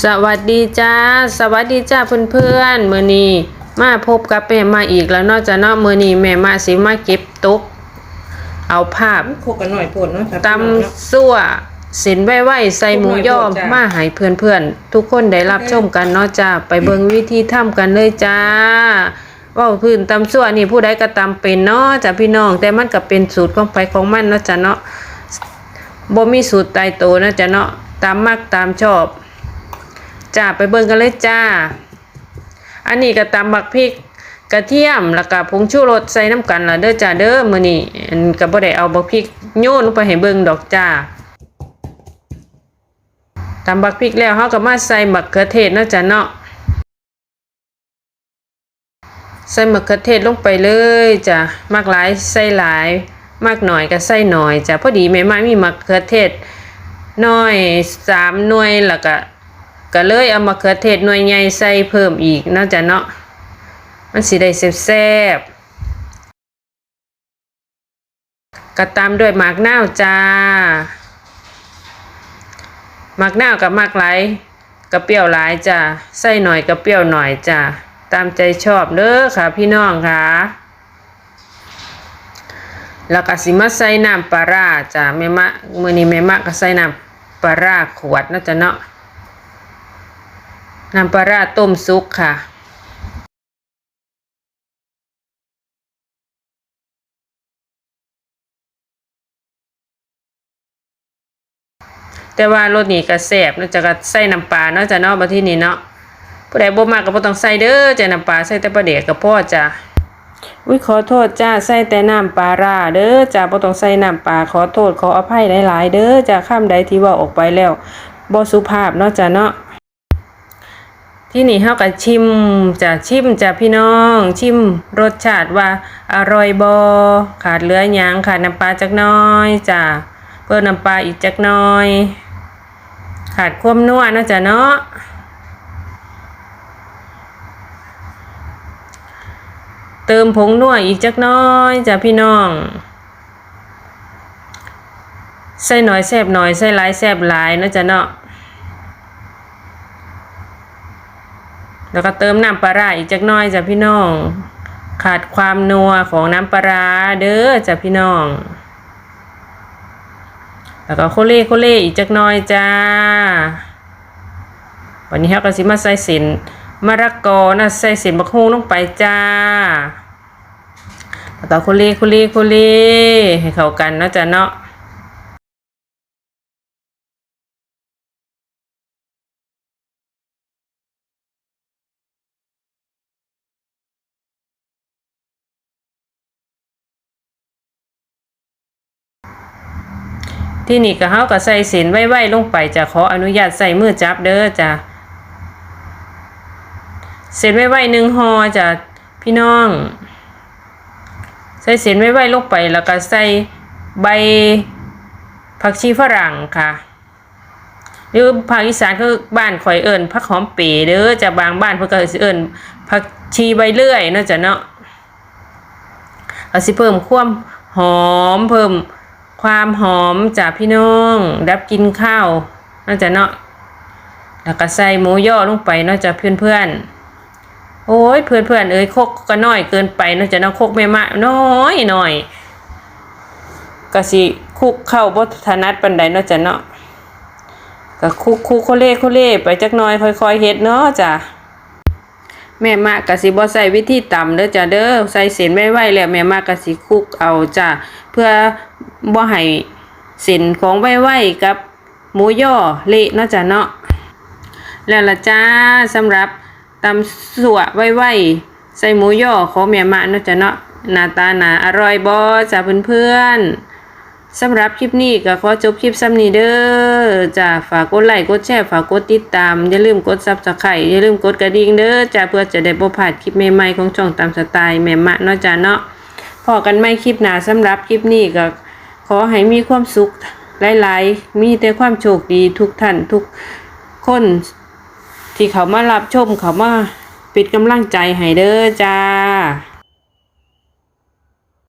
สวัสดีจ้า สวัสดีจ้าเพื่อนๆมื้อนี้มาพบกับแม่มาอีกแล้วเนอกจากเนาะมื้อนี้แม่มาสิมาเก็บตก เอาภาพโคกกันหน่อยโพดเนาะครับตำซั่วสินไว้ไว้ใส่หมูย่อมมาให้เพื่อนๆทุกคนได้รับชมกันเนาะจ้าไปเบิ่งวิธีทำกันเลยจ้าเว่าพื้นตำซั่วนี่ผู้ใดก็ตำเป็นเนาะจ้าพี่น้อง แต่มันก็เป็นสูตรของไปของมันเนาะจ้าเนาะบ่มีสูตรตายตัวเนาะจ้าเนาะตามมักตามชอบ จ้าไปเบิ่งกันเลยจ้า อันนี้ก็ตำบักพริกกระเทียมแล้วก็ผงชูรสใส่น้ำกันละเด้อจ้าเด้อมื้อนี้อันก็บ่ได้เอาบักพริกโยนลงไปให้เบิ่งดอกจ้าตำบักพริกแล้วเฮาก็มาใส่มะเขือเทศเนาะจ้าเนาะใส่มะเขือเทศลงไปเลยจ้ะมากหลายใส่หลาย มากหน่อยก็ใส่หน่อยจ้ะพอดีแม่ไมามีมะเขือเทศน้อยสามหน่วยแล้วก็ ก็เลยเอามะเขือเทศหน่วยใหญ่ใส่เพิ่มอีกนาะจ้ะเนาะมันสิได้แซ่บๆก็ตามด้วยหมากนาวจ้าหมากนาวกับหมากไหลกับเปรี้ยวหลายจ้าใส่หน่อยกับเปรี้ยวหน่อยจ้าตามใจชอบเด้อค่ะพี่น้องค่ะแล้วก็สิมาใส่น้ำปลาร้าจ้าแม่มะมื้อนี้แม่มะก็ใส่น้ำปลาร้าขวดเนาะจ้ะเนาะ น้ำปลาราต้มซุกค่ะแต่ว่ารสนี้ก็แซ่บนาะจะก็ใส่น้ำปลาเนาะจ้ะเนาะบัดที่นี้เนาะผู้ใดบ่มากก็บ่ต้องใส่เด้อจะน้ำปลาใส่แต่ปลาเดกก็พอจ้ะอุ้ยขอโทษจ้าใส่แต่น้ำปลาราเด้อจ้าบ่ต้องใส่น้ำปลาขอโทษขออภัยหลาย ๆ เด้อจ้าคำใดที่ว่าออกไปแล้วบ่สุภาพเนาะจ้ะเนาะ ที่นี่เฮาก็ชิมจะชิมจะพี่น้อง ชิมรสชาติว่าอร่อยบอขาดเหลือหยังขาดน้ำปลาจักน้อยจ้ะเพิ่มน้ำปลาอีกจักน้อย ขาดความนัวเนาะจ้ะเนาะเติมผงนัวอีกจักน้อยจ้ะพี่น้องใส่หน่อยแซบหน่อยใส่หลายแซบหลายเนาะจ้ะเนาะ แล้วก็เติมน้ำปลาร้าอีกจักน้อยจ้ะพี่น้อง ขาดความนัวของน้ำปลาร้าเด้อจ้ะพี่น้อง แล้วก็โคเล่โคเล่อีกจักน้อยจ้า วันนี้เราก็สิมาใส่สินมะระกอนะใส่สินบักฮุ้งลงไปจ้าแล้วก็โคเล่โคเล่โคเล่ให้เข้ากันเนาะจ้ะเนาะ ที่นี่ก็เฮาก็ใส่เส้นไว้ๆลงไปจะขออนุญาตใส่มือจับเด้อจ้ะเส้นไว้ๆหนึ่งห่อจ้ะพี่น้อง ใส่เส้นไว้ๆลงไปแล้วก็ใส่ใบผักชีฝรั่งค่ะหรือภาคอีสานคือบ้านข่อยเอิ้นผักหอมเป๋เด้อจะบางบ้านเพิ่นก็สิเอิ้นผักชีใบเลื่อยเนาะจ้ะเนาะเอาสิเพิ่มความหอมเพิ่ม ความหอมจากพี่น้อง ดับกินข้าวน่าจะเนาะแล้วก็ใส่หมูย่อลงไปเนาจากเพื่อนเพื่อนโอ้ยเพื่อนเพื่อนเอ้ยโคกก็น้อยเกินไปเนาจะเนาะโคกไม่มากน้อยหน่อยก็สิคุกเข้าบ่ถนัดปานใดเนาจะเนาะก็คุกคุกโคเล่โคเล่ไปจักน่อยค่อยๆเฮ็ดเนาะจ้ะ แม่มากกะสิบ่ใส่วิธีต่ำเด้อจ้ะเด้อใส่เส้นไว้ไว้แล้วแม่มากกะสิคุกเอาจ้ะเพื่อบ่ให้เส้นของไว้ไว้กับหมูย่อเละเนาะจ้ะเนาะแล้วละจ้าสำหรับตำสัวไว้ไว้ใส่หมูย่อของแม่มาเนาะจ้ะเนาะหน้าตาหนาอร่อยบ่จ้ะเพื่อนๆ สำหรับคลิปนี้ก็ขอจบคลิปซ้ำนี้เด้อจ้าฝากกดไลค์กดแชร์ฝากกดติดตาม อย่าลืมกดซับสไครต์อย่าลืมกดกระดิ่งเด้อจ้าเพื่อจะได้บ่พลาดคลิปใหม่ๆของช่องตามสไตล์แม่มะเนาะจ้าเนาะพอกันใหม่คลิปหนาสำหรับคลิปนี้ก็ขอให้มีความสุขหลายๆ มีแต่ความโชคดีทุกท่านทุกคนที่เขามารับชมเขามาป็นกำลังใจให้เด้อจ้า